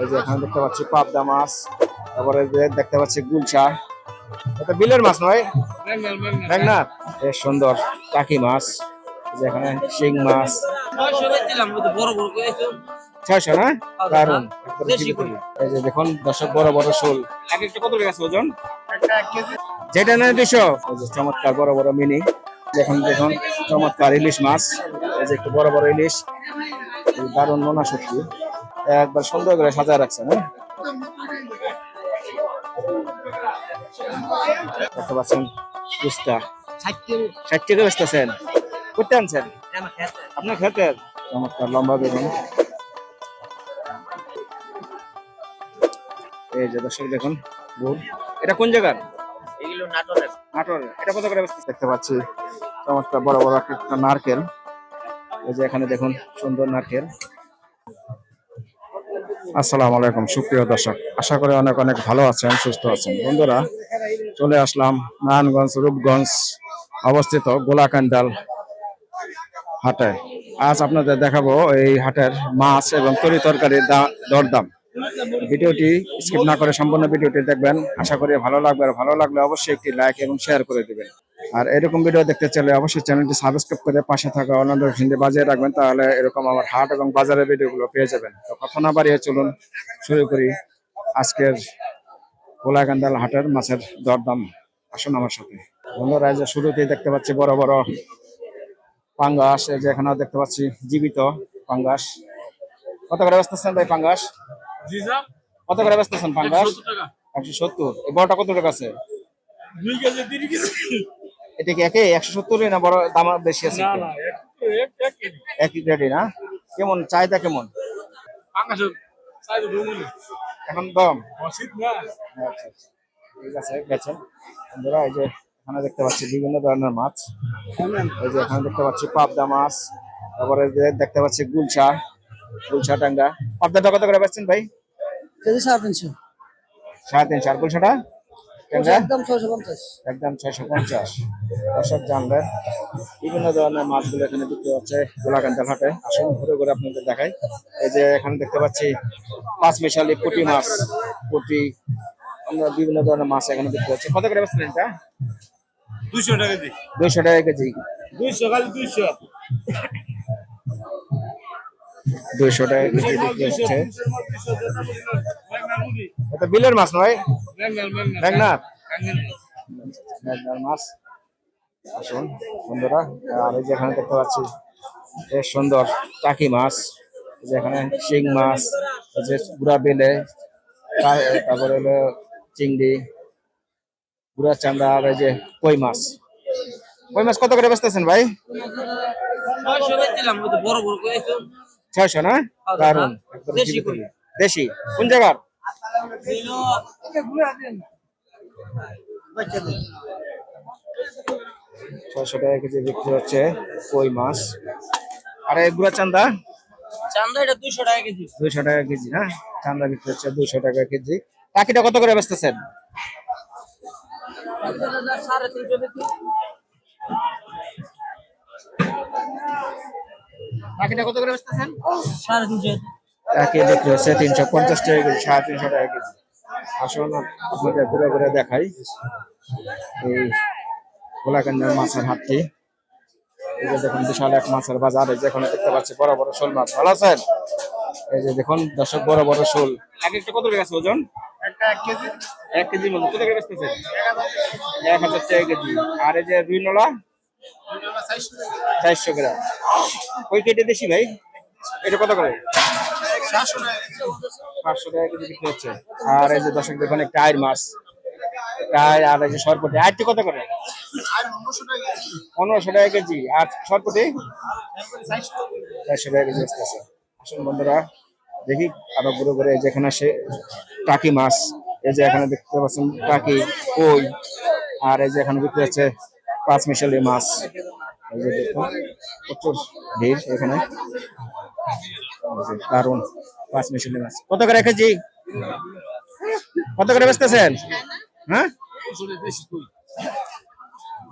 এই যে এখানে দেখতে পাচ্ছি পাবদা মাছ তারপরে যে দেখতে পাচ্ছি গুলশা এটা বিলের মাছ নয় মেঘনাথ বেশ সুন্দর টাকি মাছ এই যে এখানে শিং মাছ। ছয়শো না? দারুণ একবারে এই যে দেখুন দর্শক বড় বড় শোল। এক একটা কত টাকা ওজন? যেটা নেয় দুশো। এই যে চমৎকার বড় বড় মিনি। দেখুন দেখুন চমৎকার ইলিশ মাছ। এই যে একটু বড় বড় ইলিশ। দারুণ নোনা সত্যি একবার সুন্দর করে সাজায় রাখছেন হ্যাঁ? দেখতে পাচ্ছেন ফুচকা ষাট টাকা বেচতেছেন? করতে আনছেন? আপনার চমৎকার লম্বা বেগুন। এই যে দর্শক দেখুন গুড়। এটা কোন জায়গার? এগুলো নাটোরের। নাটোর এটা কত করে বেচতেছে? দেখতে পাচ্ছি চমৎকার বড় বড় একটা নারকেল। এই যে এখানে দেখুন সুন্দর নারকেল। আসসালামু আলাইকুম, সুপ্রিয় দর্শক। আশা করি অনেক অনেক ভালো আছেন, সুস্থ আছেন। বন্ধুরা, চলে আসলাম নারায়ণগঞ্জ, রূপগঞ্জ অবস্থিত গোলাকান্ডাল হাটে। আজ আপনাদের দেখাবো এই হাটের মাছ এবং তরি তরকারির দরদাম। ভিডিওটি স্কিপ না করে সম্পূর্ণ ভিডিওটি দেখবেন। আশা করি ভালো লাগবে। আর ভালো লাগলে অবশ্যই একটি লাইক এবং শেয়ার করে দিবেন। আর এরকম ভিডিও দেখতে চাইলে অবশ্যই চ্যানেলটি সাবস্ক্রাইব করে পাশে থাকা অন্যান্য হিন্দি বাজিয়ে রাখবেন তাহলে এরকম আমার হাট এবং বাজারের ভিডিওগুলো পেয়ে যাবেন। তো কথা না বাড়িয়ে চলুন শুরু করি আজকের গোলাকান্দাল হাটের মাছের দরদাম। আসুন আমার সাথে। বন্ধুরা যে শুরুতেই দেখতে পাচ্ছি বড় বড় পাঙ্গাস এই যে এখানেও দেখতে পাচ্ছি জীবিত পাঙ্গাস। কত করে বেচতেছেন ভাই পাঙ্গাস? কত করে বেচতেছেন পাঙ্গাস? একশো সত্তর এই বড়টা কত টাকা আছে? এটা কি একে? একশো সত্তরই না বড় দাম বেশি আছে? একই। রেডি না? কেমন? চাহিদা কেমন? এখন দাম? আচ্ছা আচ্ছা। ঠিক আছে বেচেন বন্ধুরা এই যে এখানে দেখতে পাচ্ছি বিভিন্ন ধরনের মাছ। এই যে এখানে দেখতে পাচ্ছি পাবদা মাছ তারপরে যে দেখতে পাচ্ছি গুলশা গুলশা টাঙ্গা পাবদাটা কত করে বেচছেন ভাই? কেজি সাড়ে তিনশো। সাড়ে তিনশো। আর গুলশাটা একদম ছয়শো পঞ্চাশ একদম ছয়শো পঞ্চাশ দর্শক জানবেন বিভিন্ন ধরনের মাছগুলো এখানে বিক্রি হচ্ছে গোলাকান্দাল হাটে আসুন ঘুরে ঘুরে আপনাদের দেখাই এই যে এখানে দেখতে পাচ্ছি পাঁচ মিশালি পুঁটি মাছ পুঁটি আমরা বিভিন্ন ধরনের মাছ এখানে বিক্রি হচ্ছে কত করে বেচছেন এটা দুইশো টাকা দিই দুইশো টাকা কেজি দুইশো খালি দুইশো দুইশো টাকা কেজি বিক্রি হচ্ছে এটা বিলের মাছ নয় মেঘনাথ মেঘনার মাছ। আসুন বন্ধুরা আর এই যে এখানে দেখতে পাচ্ছি বেশ সুন্দর টাকি মাছ। এই যে এখানে শিং মাছ যে গুড়া বেলে তারপরে হলো চিংড়ি গুড়া চান্দা আর এই যে কই মাছ। কই মাছ কত করে বেচতেছেন ভাই? ছয়শো না? দারুণ দেশি জীবিত। দেশি। কোন জায়গার? ছয়শো টাকা কেজি বিক্রি হচ্ছে কই মাছ? আর এই গুড়া চান্দা? চান্দা এটা দুইশো টাকা কেজি। দুইশো টাকা কেজি না? চান্দা বিক্রি হচ্ছে দুইশো টাকা কেজি। টাকিটা কত করে বেচতেছেন? সাড়ে তিনশো টাকিটা কত করে বেচতেছেন? সাড়ে তিনশো। টাকি বিক্রি হচ্ছে তিনশো পঞ্চাশ টাকা কেজি সাড়ে তিনশো টাকা কেজি। আসুন আপনাদের ঘুরে ঘুরে দেখাই। এই গোলাকান্দার মাছের হাটটি। এই যে দেখুন বিশাল এক মাছের বাজার। এই যে এখানে দেখতে পাচ্ছি বড় বড় শোল মাছ। ভালো আছেন? এই যে দেখুন দর্শক বড় বড় শোল। এক একটা কত টাকা ওজন? এক কেজি। মতো। কত টাকা বেচতেছেন? এক হাজার টাকা কেজি। আর এই যে রুই নলা? চারশো গ্রাম। ওই কেটে দেশি ভাই? এটা কত করে? পাঁচশো টাকা কেজি বিক্রি হচ্ছে। আর এই যে দর্শক দেখুন একটা আয়ের মাছ। টাই আর এই যে সরপটি। আটটি কত করে? পনেরোশো টাকা কেজি। আর সরপটি? চারশো টাকা কেজি। আসতেছে আসুন বন্ধুরা দেখি আরও ঘুরে ঘুরে এই যে এখানে সে টাকি মাছ। এই যে এখানে দেখতে পাচ্ছেন টাকি কই। আর এই যে এখানে বিক্রি হচ্ছে পাঁচ মিশালি মাছ। এই যে দেখুন প্রচুর ভিড় এখানে। দারুণ পাঁচ মিশালি মাছ কত করে কেজি? কত করে বেচতেছেন? হ্যাঁ?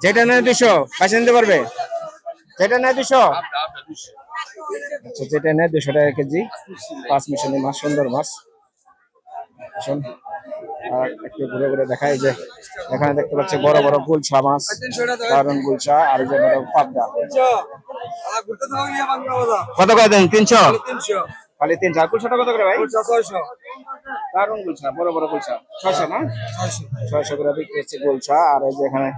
যেটা নেয় দুশো পয়সা নিতে পারবে? যেটা নেয় দুশো? আচ্ছা যেটা নেয় দুশো টাকা কেজি। পাঁচ মিশালি মাছ সুন্দর মাছ আসুন। আর একটু ঘুরে ঘুরে দেখাই যে এখানে দেখতে পাচ্ছি বড় বড় গুলছা মাছ দারুণ গুলছা আর এই যে বড় পাবদা। কত করে দেন? তিনশো? খালি তিনশো। আর গুলছাটা কত করে ভাই? দারুণ গুলছা বড় বড় গুলছা ছয়শো না? ছয়শো করে বিক্রি হচ্ছে গুলছা আর এই যে এখানে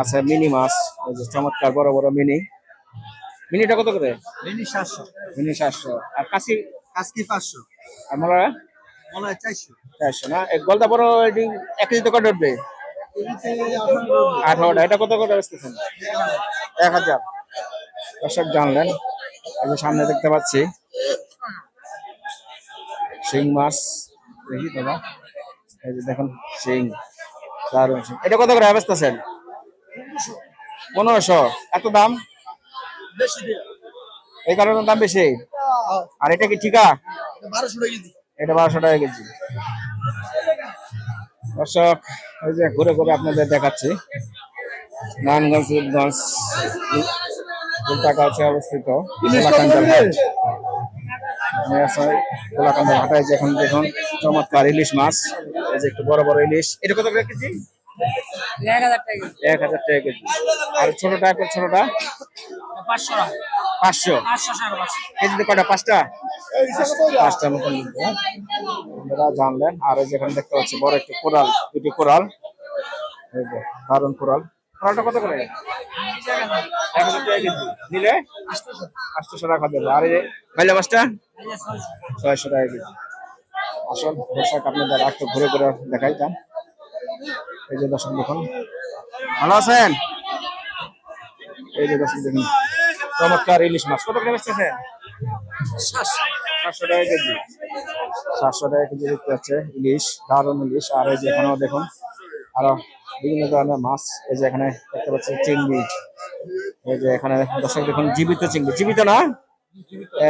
আছে মিনি মাছ এই যে চমৎকার বড় বড় মিনি। মিনিটা কত করে? মিনি সাতশো। মিনি সাতশো। আর কাশি? আজকে পাঁচশো। আমরা মনে হয় চারশো। চারশো না? এক গলদা বড় এটি এক কেজি তো কত উঠবে? আঠারোটা এটা কত করে আসতেছেন এক হাজার। দর্শক জানলেন এই সামনে দেখতে পাচ্ছি। শিং মাছ দেখি দাদা। এই যে দেখুন শিং দারুণ শিং। এটা কত করে বেচতেছেন? পনেরোশো। এত দাম? এই কারণে দাম বেশি? আর এটা কি ঠিকা? বারোশো টাকা কেজি। এটা বারোশো টাকা কেজি। দর্শক ওই যে ঘুরে ঘুরে আপনাদের দেখাচ্ছি। নারায়ণগঞ্জ রূপগঞ্জ কাছে অবস্থিত হাটায় যে এখন দেখুন চমৎকার ইলিশ মাছ। এই যে একটু বড় বড় ইলিশ। এটা কত করে কেজি? এক হাজার টাকা কেজি। আর ছোটটা ছোটটা? পাঁচশো টাকা। পাঁচশো? কেজিতে কটা পাঁচটা? পাঁচটা। মতন আপনারা জানলেন। আর এই যেখানে দেখতে পাচ্ছি বড় একটি কোরাল দুটি কোরাল এই যে দারুণ কোরাল কোরালটা কত করে? নিলে? আটশোশো টাকা দেবে আর এই বাইলা মাছটা ছয়শো টাকা কেজি আসল দর্শক আপনাদের একটু ঘুরে ঘুরে দেখাই যান এই যে দর্শক দেখুন। ভালো আছেন? এই যে দর্শক দেখুন। চমৎকার ইলিশ মাছ। কত করে বেচতেছেন সাতশো। টাকা কেজি। সাতশো টাকা কেজি দেখতে পাচ্ছে ইলিশ দারুণ ইলিশ। আর এই যে এখানেও দেখুন আরও বিভিন্ন ধরনের মাছ। এই যে এখানে দেখতে পাচ্ছি চিংড়ি। এই যে এখানে দর্শক দেখুন জীবিত চিংড়ি। জীবিত না?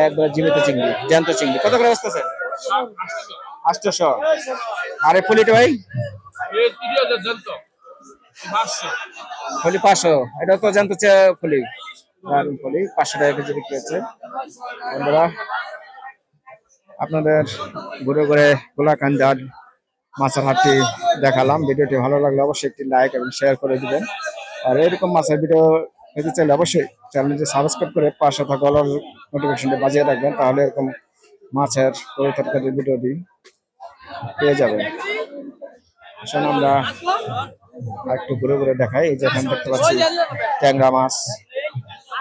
একবার জীবিত চিংড়ি জ্যান্ত চিংড়ি। কত করে বসতেছে আটশোশো আরে ফুলিটা ভাই? ফুলি পাঁচশো। এটা তো জ্যান্ত চে- ফুলি ফুলি পাঁচশো টাকা কেজি বিক্রি হচ্ছে। বন্ধুরা, আপনাদের ঘুরে ঘুরে গোলাকান্দার মাছের হাটটি দেখালাম। ভিডিওটি ভালো লাগলে অবশ্যই একটি লাইক এবং শেয়ার করে দিবেন। আর এরকম মাছের ভিডিও পেতে চাইলে অবশ্যই চ্যানেলটি সাবস্ক্রাইব করে পাশে থাকা অল নোটিফিকেশনটি বাজিয়ে রাখবেন, তাহলে এরকম মাছের পরিতরকারির ভিডিওটি পেয়ে যাবেন। আসলে আমরা একটু ঘুরে ঘুরে দেখাই। এই যে এখানে দেখতে পাচ্ছি ট্যাংরা মাছ।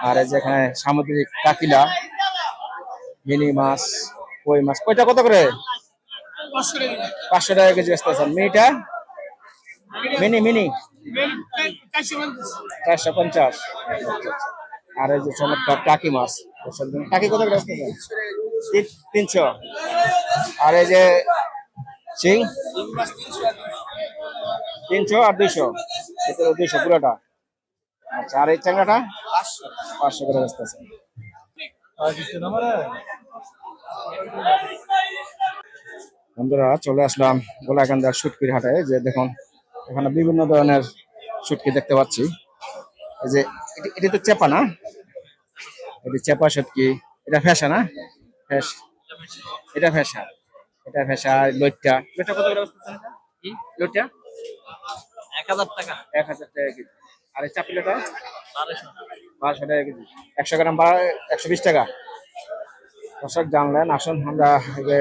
আর এই যে এখানে সামুদ্রিক কাকিলা মিনি মাছ কই মাছ কয়টা কত করে? পাঁচশো টাকা কেজি। বেচতে আছেন। মিনিটা? Mini mini? চারশো পঞ্চাশ। আর এই যে চমৎকার টাকি মাছ। টাকি কত করে বেচতে আছেন? তিনশো। আর এই যে চিং তিনশো আর দুইশো। দুইশো পুরোটা। আচ্ছা আর এই চ্যাংড়াটা? পাঁচশো। করে বেচতে আছেন বন্ধুরা চলে আসলাম গোলাকান্দার শুটকির হাটে। যে দেখুন এখানে বিভিন্ন ধরনের শুটকি দেখতে পাচ্ছি। এই যে এটি- তো চেপা না? এটি চেপা শুটকি এটা ফেসা না? ফেস এটা ফেসা এটা ফেসা লইটটা। লইটটা কত করে বসতেছেন এটা? লইটটা? এক হাজার টাকা। এক হাজার টাকা কেজি। আর এই চাপিলাটা বারোশো টাকা। কেজি। একশো গ্রাম বা একশো বিশ টাকা। দর্শক জানলেন আসুন আমরা যে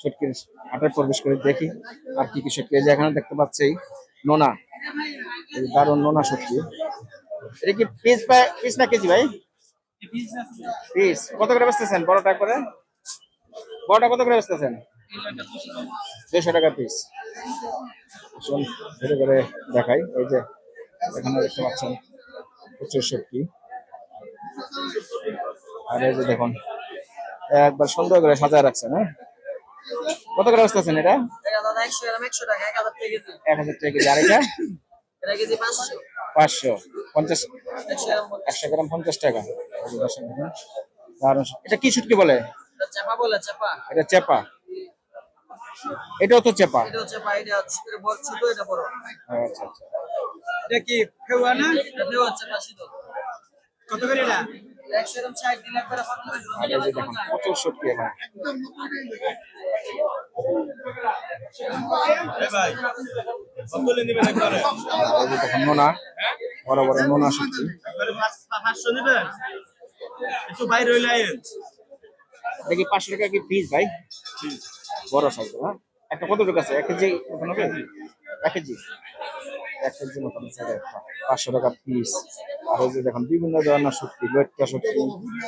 শুটকির হাটে প্রবেশ করে দেখি আর কি কি এই যে এখানে দেখতে পাচ্ছি নোনা। এই দারুণ নোনা শুটকি। এটা কি পিস পিস না কেজি ভাই? পিস কত করে বেচতেছেন? বড়টা করে? বড়টা কত করে বেচতেছেন? দুশো টাকা। পিস। আসুন ধীরে করে দেখাই। এই যে এখানে দেখতে পাচ্ছেন শুটকি আর এই যে দেখুন একবার সুন্দর করে সাজায় রাখছেন হ্যাঁ? কত করে বসতেছেন এটা? এক হাজার টাকা কেজি। আর এটা? পাঁচশো। পঞ্চাশ একশো গ্রাম পঞ্চাশ টাকা। এটা কি শুটকি বলে? এটা চাপা বলে চাপা। এটা চেপা। এটাও তো চেপা। আচ্ছা আচ্ছা। এটা কি ফেউয়া না? দেওয়া হচ্ছে পাশে তো কত করে এটা? নোনা বড় নোনা নেবেন? একটু বাইরে হইলে দেখি পাঁচশো টাকা কি পিস ভাই? বড় সাইজ হ্যাঁ? একটা কত টাকা আছে? এক কেজি। এক কেজি। এক কেজি মতন আছে পাঁচশো টাকা পিস আর এই যে দেখুন, বিভিন্ন ধরনের শুটকি লটকা শুটকি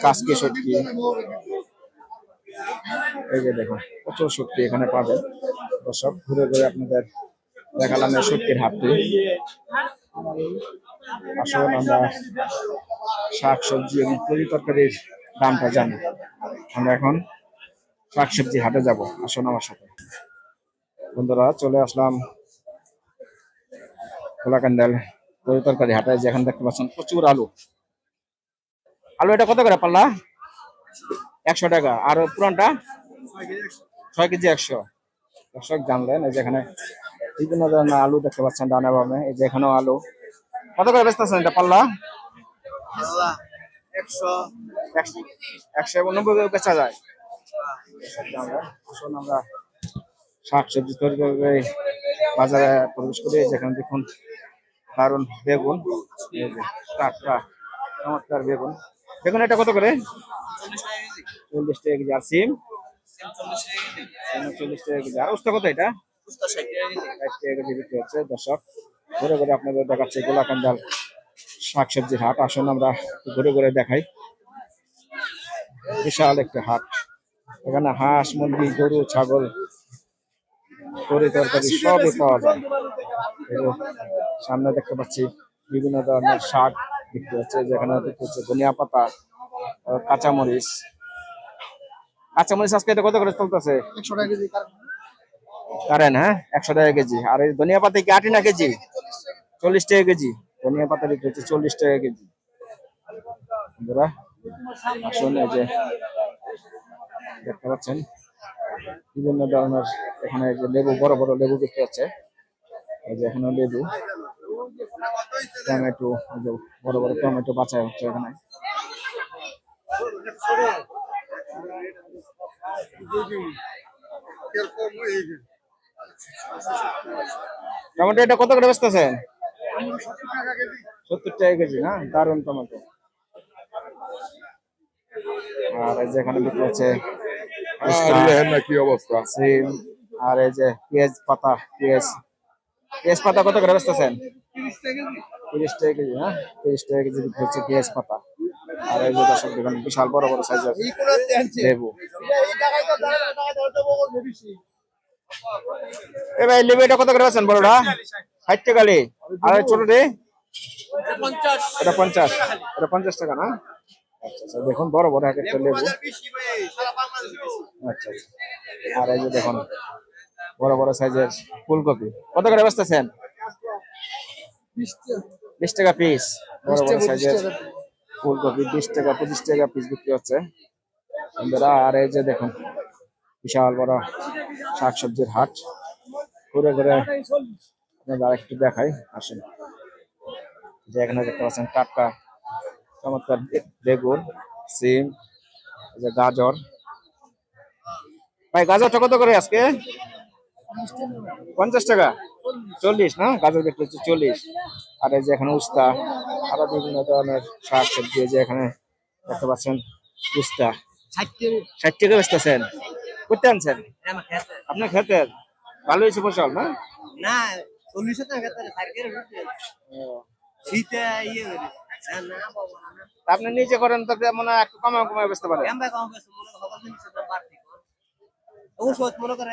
কাসকি শুটকি এই যে দেখুন, প্রচুর শুটকি এখানে পাবেন। দর্শক, ঘুরে ঘুরে আপনাদের দেখালাম এই শুটকির হাটটি আসলে আমরা শাক, সবজি এবং তরি তরকারির দামটা জানি। আমরা এখন শাকসবজি হাটে যাব। আসুন আমার সাথে। বন্ধুরা, চলে আসলাম কোলাকান্দাল তরি তরকারি হাটে যেখানে দেখতে পাচ্ছেন প্রচুর আলু। আলু এটা কত করে পাল্লা? একশো টাকা। আর পুরানটা? ছয় কেজি একশো। দর্শক জানলেন এই যেখানে বিভিন্ন ধরনের আলু দেখতে পাচ্ছেন ডানে বামে এই যে এখানেও আলু। কত করে বেচতেছেন এটা পাল্লা? একশো। একশো নব্বই করে বেচা যায়। আসুন আমরা শাক সবজি তৈরি করে বাজারে প্রবেশ করে, যেখানে দেখুন দারুণ বেগুন টাটকা, চমৎকার বেগুন। বেগুন এটা কত করে? চল্লিশ টাকা কেজি। আর সিম? চল্লিশ টাকা কেজি। আর উস্তা কত এটা? বিক্রি দর্শক। ঘুরে ঘুরে আপনাদের দেখাচ্ছে গোলাকান্দাল শাক সবজির হাট। আসুন আমরা ঘুরে ঘুরে দেখাই। বিশাল একটা হাট। এখানে হাঁস, মুরগি, গরু, ছাগল তরি তরকারি সবই পাওয়া যায়। সামনে দেখতে পাচ্ছি বিভিন্ন ধরনের শাক বিক্রি হচ্ছে যেখানে দেখতে হচ্ছে ধনিয়া পাতা কাঁচামরিচ। কাঁচামরিচ আজকে এটা কত করে চলতেছে? একশো টাকা কেজি। কারেন হ্যাঁ? একশো টাকা কেজি। আর এই ধনিয়া পাতা কি আটি না কেজি? চল্লিশ টাকা কেজি। ধনিয়া পাতা বিক্রি হচ্ছে চল্লিশ টাকা কেজি। আসুন এই যে দেখতে পাচ্ছেন। বিভিন্ন ধরনের এখানে যে লেবু, বড় বড় লেবু বিক্রি হচ্ছে। এই যে এখানে লেবু, টমেটো বড় বড় টমেটো বাছাই হচ্ছে এখানে। টমেটো এটা কত করে বেচতেছেন? সত্তর টাকা কেজি। না? দারুণ টমেটো। আর এই যে এখানে বিক্রি হচ্ছে কি অবস্থা। সিম আর এই যে পেঁয়াজ পাতা পেঁয়াজ। পেঁয়াজ পাতা কত করে বেচতেছেন? তিরিশ টাকা কেজি হ্যাঁ? তিরিশ টাকা কেজি বিক্রি হচ্ছে পেঁয়াজ পাতা। আর এই যে দর্শক দেখুন বিশাল বড় বড় সাইজের লেবু। এ ভাই লেবু এটা কত করে বেচেন বড়টা? ষাট টাকা আর ছোটটি? এটা পঞ্চাশ। এটা পঞ্চাশ টাকা না? আচ্ছা আচ্ছা। দেখুন বড় বড় এক একটা লেবু। আচ্ছা আচ্ছা। আর এই যে দেখুন বড় বড় সাইজের ফুলকপি। কত করে বেচতেছেন বিশ টাকা পিস বড় বড় সাইজের ফুলকপি বিশ টাকা পঁচিশ টাকা পিস বিক্রি হচ্ছে। বন্ধুরা আর এই যে দেখুন বিশাল বড় শাকসবজির হাট। ঘুরে ঘুরে আপনাদের একটু দেখাই। আসুন। যে এখানে দেখতে পাচ্ছেন টাটকা চমৎকার বেগুন সিম যে গাজর। ভাই গাজরটা কত করে আজকে? পঞ্চাশ টাকা? চল্লিশ না? গাজর বিক্রি হচ্ছে চল্লিশ। আর এই যে এখানে উস্তা আরও বিভিন্ন ধরনের শাক সবজি যে এখানে দেখতে পাচ্ছেন উস্তা। ষাট টাকা বেচতেছেন? করতে আনছেন? আপনার ক্ষেতের? ভালো হয়েছে ফসল না? না চল্লিশ শীতে ইয়ে আপনি নিজে করেন তো মনে হয় একটু কমে কমে বেচতে পারেন মনে ওষুধ মনে করে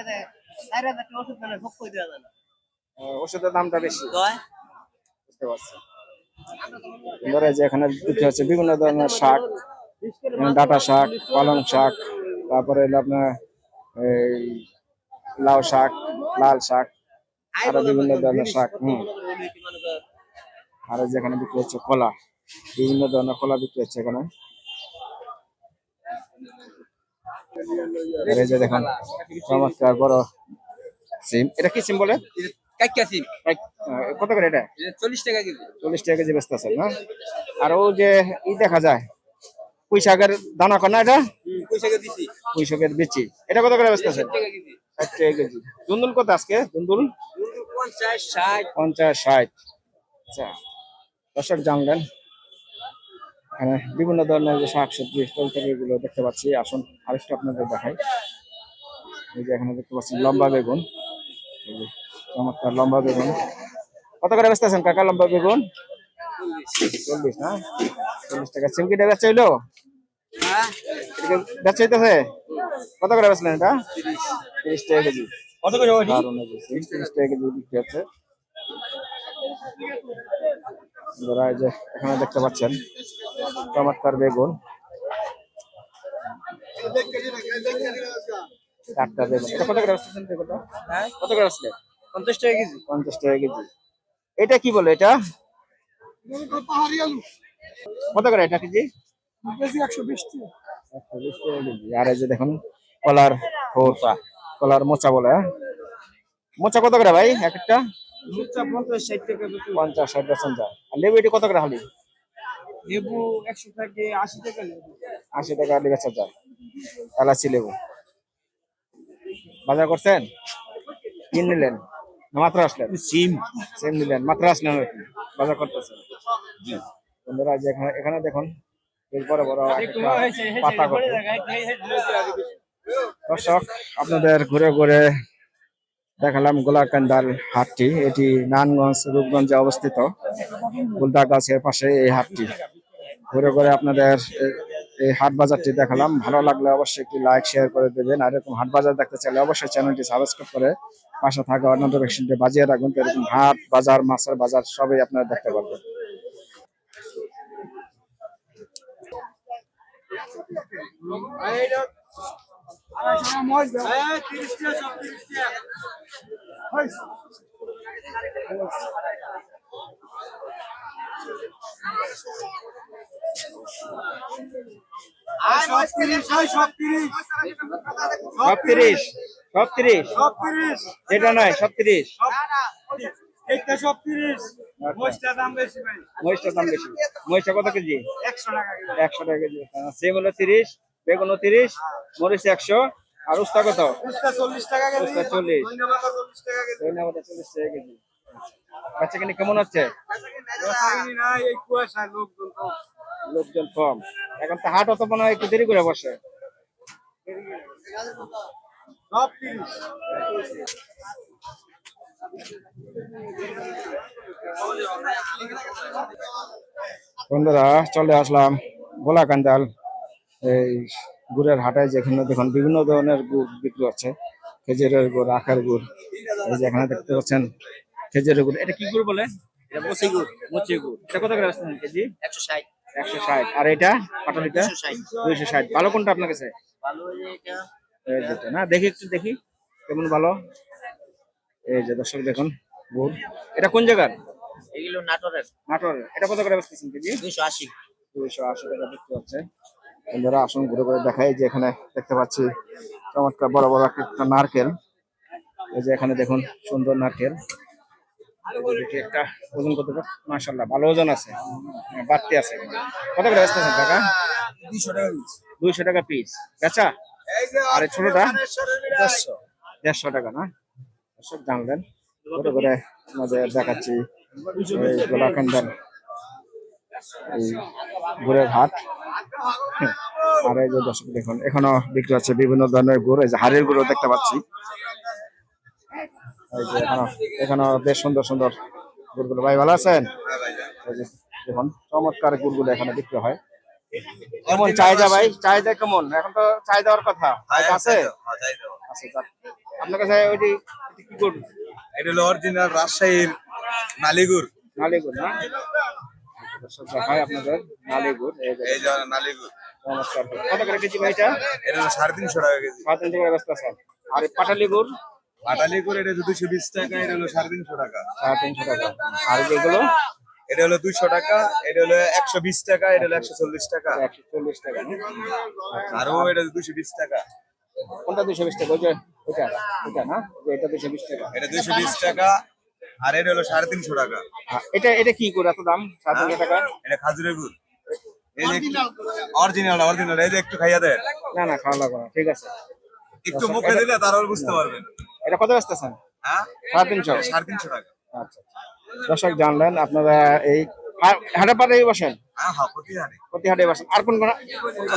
চার হাজার ওষুধ কেনা ভোগ করে দেওয়া যায় না ওষুধের দামটা বেশি বুঝতে পারছি ধরে যে এখানে বিক্রি হচ্ছে বিভিন্ন ধরনের শাক ডাটা শাক পালং শাক তারপরে আপনার এই লাউ শাক লাল শাক আরও বিভিন্ন ধরনের শাক হুম আর এই যে এখানে বিক্রি হচ্ছে কলা বিভিন্ন ধরনের কলা বিক্রি হচ্ছে এখানে। যে দেখুন চমৎকার বড় সিম। এটা কি সিম বলে? কত করে এটা? চল্লিশ টাকা কেজি। চল্লিশ টাকা কেজি বেচতেছে না? আর ও যে ই দেখা যায় পুঁই শাকের দানা কর না এটা? পুঁই শাকের বিচি। এটা কত করে বেচতেছেন ষাট টাকা কেজি। দুন্দুল কত আজকে? দুন্দুল পঞ্চাশ ষাট। পঞ্চাশ ষাট। আচ্ছা দর্শক জানলেন। এখানে বিভিন্ন ধরনের যে শাক সবজি তরকারি গুলো দেখতে পাচ্ছি। আসুন আরেকটু আপনাদের দেখাই। এই যে এখানে দেখতে পাচ্ছি লম্বা বেগুন। চমৎকার লম্বা বেগুন। কত করে বেচতেছেন কাকা লম্বা বেগুন? চল্লিশ না? চল্লিশ টাকা। সিমকিটা বেচা হইল? হ্যাঁ। বেচা হইতেছে? কত করে বেচলেন এটা? তিরিশ টাকা কেজি। কত করে তিরিশ টাকা কেজি বিক্রি হচ্ছে। বন্ধুরা এই যে এখানে দেখতে পাচ্ছেন চমৎকার বেগুন। চারটা বেগুন। কত করে বেচতেছেন বেগুনটা? হ্যাঁ? কত করে বেচলে পঞ্চাশ টাকা কেজি। পঞ্চাশ টাকা কেজি। এটা কি বলে এটা? কত করে এটা কেজি? একশো বিশ টাকা আর এই যে দেখুন কলার খোসা কলার মোচা বলে হ্যাঁ? মোচা কত করে ভাই এক একটা? পঞ্চাশ ষাট আর লেবু এটি কত করে হালি লেবু একশো থেকে আশি টাকা লেবু আশি টাকা লেগে চার্জার এলাচি লেবু বাজার করছেন কিন নিলেন না মাত্র আসলেন সিম সেম নিলেন মাত্র আসলেন বাজার করতেছেন বন্ধুরা যে এখানে এখানে দেখুন বেশ বড় বড় পাতা দর্শক আপনাদের ঘুরে ঘুরে দেখালাম গোলাকান্দার হাটটি। এটি নানগঞ্জ রূপগঞ্জে অবস্থিত। গুলদা গাছের পাশে এই হাটটি। ঘুরে ঘুরে আপনাদের এই হাট বাজারটি দেখালাম। ভালো লাগলে অবশ্যই একটি লাইক, শেয়ার করে দেবেন। আর এরকম হাট বাজার দেখতে চাইলে অবশ্যই চ্যানেলটি সাবস্ক্রাইব করে পাশে থাকা নোটিফিকেশনটি বাজিয়ে রাখবেন তো এরকম হাট বাজার, মাছের বাজার সবই আপনারা দেখতে পারবেন। সব তিরিশ হয় সব তিরিশ সব তিরিশ সব সব যেটা নয় সব তিরিশ এইটা সব তিরিশ দাম বেশি ভাই মহিষটার দাম বেশি। মহিষটা কত কেজি? একশো টাকা একশো টাকা কেজি। সেম হলো তিরিশ বেগুন তিরিশ মরিচ একশো আর উস্তা কত? উস্তা চল্লিশ টাকা উস্তা চল্লিশ। ধন্যবাদ চল্লিশ টাকা কেজি। কিনে কেমন হচ্ছে লোকজন কম। এখন তো হাট অত মনে হয় একটু দেরি করে বসে। বন্ধুরা চলে আসলাম গোলাকান্দাল এই গুড়ের হাটায় যেখানে দেখুন বিভিন্ন ধরনের গুড় বিক্রি হচ্ছে। খেজুরের গুড় আখের গুড় এই যে এখানে দেখতে পাচ্ছেন খেজুরের গুড়। এটা কি গুড় বলে? এটা বসি গুড়। মুচি গুড়। এটা কত করে আসছেন কেজি? একশো ষাট। একশো ষাট। আর এটা? পাটালিটা? দুইশো ষাট। ভালো কোনটা আপনার কাছে? না দেখি একটু দেখি। কেমন ভালো? এই যে দর্শক দেখুন গুড়। এটা কোন জায়গার? এগুলো নাটোরের। নাটোর এটা কত করে বেচতেছেন কেজি? দুশো আশি। দুইশো আশি টাকা বিক্রি হচ্ছে। বন্ধুরা আসুন ঘুরে ঘুরে দেখাই যে এখানে দেখতে পাচ্ছি চমৎকার বড় বড় একটা নারকেল। এই যে এখানে দেখুন সুন্দর নারকেল। একটা ওজন মাসাল্লাহ ভালো ওজন আছে। হ্যাঁ, বাড়তি আছে। কত করে টাকা টাকা দুইশো টাকা পিস বেচা? আর ছোটটা? দেড়শো। দেড়শো টাকা না? সব জানলেন ঘুরে ঘুরে আমাদের দেখাচ্ছি গোলাকান্দার গুড়ের হাট। আর এই যে দর্শক দেখুন এখনও বিক্রি হচ্ছে বিভিন্ন ধরনের গুড় এই যে হাড়ের গুঁড়ো দেখতে পাচ্ছি। এই যে এখনও এখনও বেশ সুন্দর সুন্দর গুড়গুলো। ভাই ভালো আছেন? দেখুন চমৎকার গুড়গুলো এখানে বিক্রি হয়। কেমন চাহিদা ভাই? চাহিদা কেমন? এখন তো চাহিদা দেওয়ার কথা। আছে? আচ্ছা আপনার কাছে এটি কি গুড়? এটা হলো অরিজিনাল রাজশাহীর নালিগুর নালিগুড় না? দর্শক দেখায় আপনাদের নালিগুড় এই যে এই যে নালিগুর চমৎকার গুড়। কত করে কেজি ভাই এটা সাড়ে তিনশো টাকা কেজি। সাত তিনশো করে ব্যস্ত আছেন আর এই পাটালি গুড় এটা দুশো বিশ টাকা এটা হলো সাড়ে তিনশো টাকা। সাড়ে তিনশো টাকা। আর যেগুলো? এটা হলো দুইশো টাকা এটা হলো একশো বিশ টাকা এটা হলো একশো চল্লিশ টাকা। একশো চল্লিশ টাকা আরও এটা দুশো বিশ টাকা। কোনটা দুশো বিশ টাকা? ওই যে ওইটা ওইটা না? এটা দুশো বিশ টাকা। এটা দুশো বিশ টাকা আর এটা হলো সাড়ে তিনশো টাকা। এটা এটা কি করে এত দাম? সাত তিনশো টাকা? এটা খাজুরের গুড়। এই যে অরিজিনাল অরিজিনাল এই যে একটু খাইয়া দেন। না না খাওয়া লাগবে না ঠিক আছে। একটু মুখে দিলে তারপর বুঝতে পারবেন। এটা কত বেচতেছেন? হ্যাঁ? সাড়ে তিনশো। সাড়ে তিনশো টাকা। আচ্ছা দর্শক জানলেন আপনারা এই হাটে পাটেই বসেন? হ্যাঁ হ্যাঁ প্রতি হাটে বসেন। আর কোন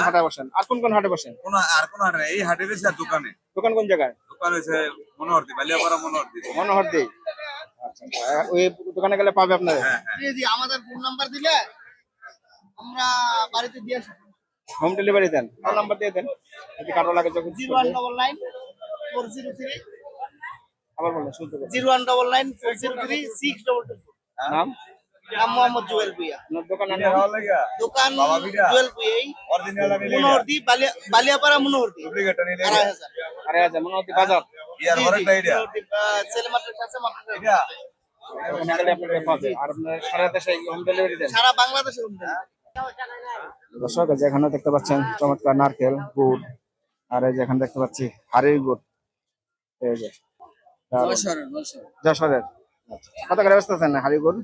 হাটে বসেন? আর কোন কোন হাটে বসেন? কোন আর কোন হাটে। এই হাটে বেশি আর দোকানে। দোকান কোন জায়গায়? দোকান হয়েছে মনোহরদি বালিয়াপাড়া মনোহরদি। আচ্ছা আচ্ছা। ওই দোকানে গেলে পাবে আপনারা। হ্যাঁ হ্যাঁ। জি জি আমাদের ফোন নাম্বার দিলে আমরা বাড়িতে দিয়ে আসব। হোম ডেলিভারি দেন ফোন নাম্বার দিয়ে দেন। যদি কারও লাগে যখন zero one double nine four zero three. আবার বলেন শুনতে। Zero one double nine four zero three six double two নাম? নাম মোহাম্মদ জুয়েল ভুইয়া। নাম? দোকান জুয়েল ভুইয়াই অরিজিনাল আমি মনোহরদি বালিয়াপাড়া মনোহরদি। আড়াই হাজার। আরে আচ্ছা মনোহর বাজার। ইয়ার জি, আইডিয়া আছে এটা সারা হোম দর্শক যেখানে দেখতে পাচ্ছেন চমৎকার নারকেল গুড় আর এই যেখানে দেখতে পাচ্ছি হাড়ির গুড়। এই যে যশোরের। কত করে বেচতেছেন হাড়ি গুড়?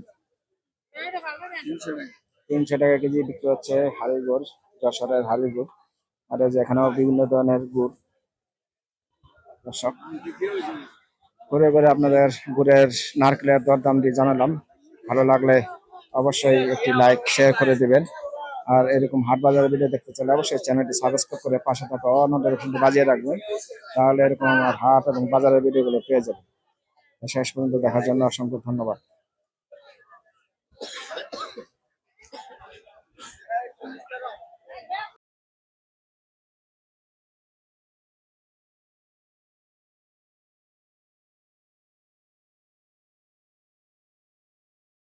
তিনশো টাকা কেজি বিক্রি হচ্ছে হাড়ি গুড় যশোরের হাড়ি গুড়। আর এই যে এখানেও বিভিন্ন ধরনের গুড়। দর্শক। ঘুরে ঘুরে আপনাদের গুড়ের নারকেলের দরদাম দিয়ে জানালাম। ভালো লাগলে অবশ্যই একটি লাইক শেয়ার করে দেবেন। আর এরকম হাট বাজারের ভিডিও দেখতে চাইলে অবশ্যই চ্যানেলটি সাবস্ক্রাইব করে পাশে থাকা অন্যদের বাজিয়ে রাখবেন। তাহলে এরকম আমার হাট এবং বাজারের ভিডিওগুলো পেয়ে যাবেন। শেষ পর্যন্ত দেখার জন্য অসংখ্য ধন্যবাদ।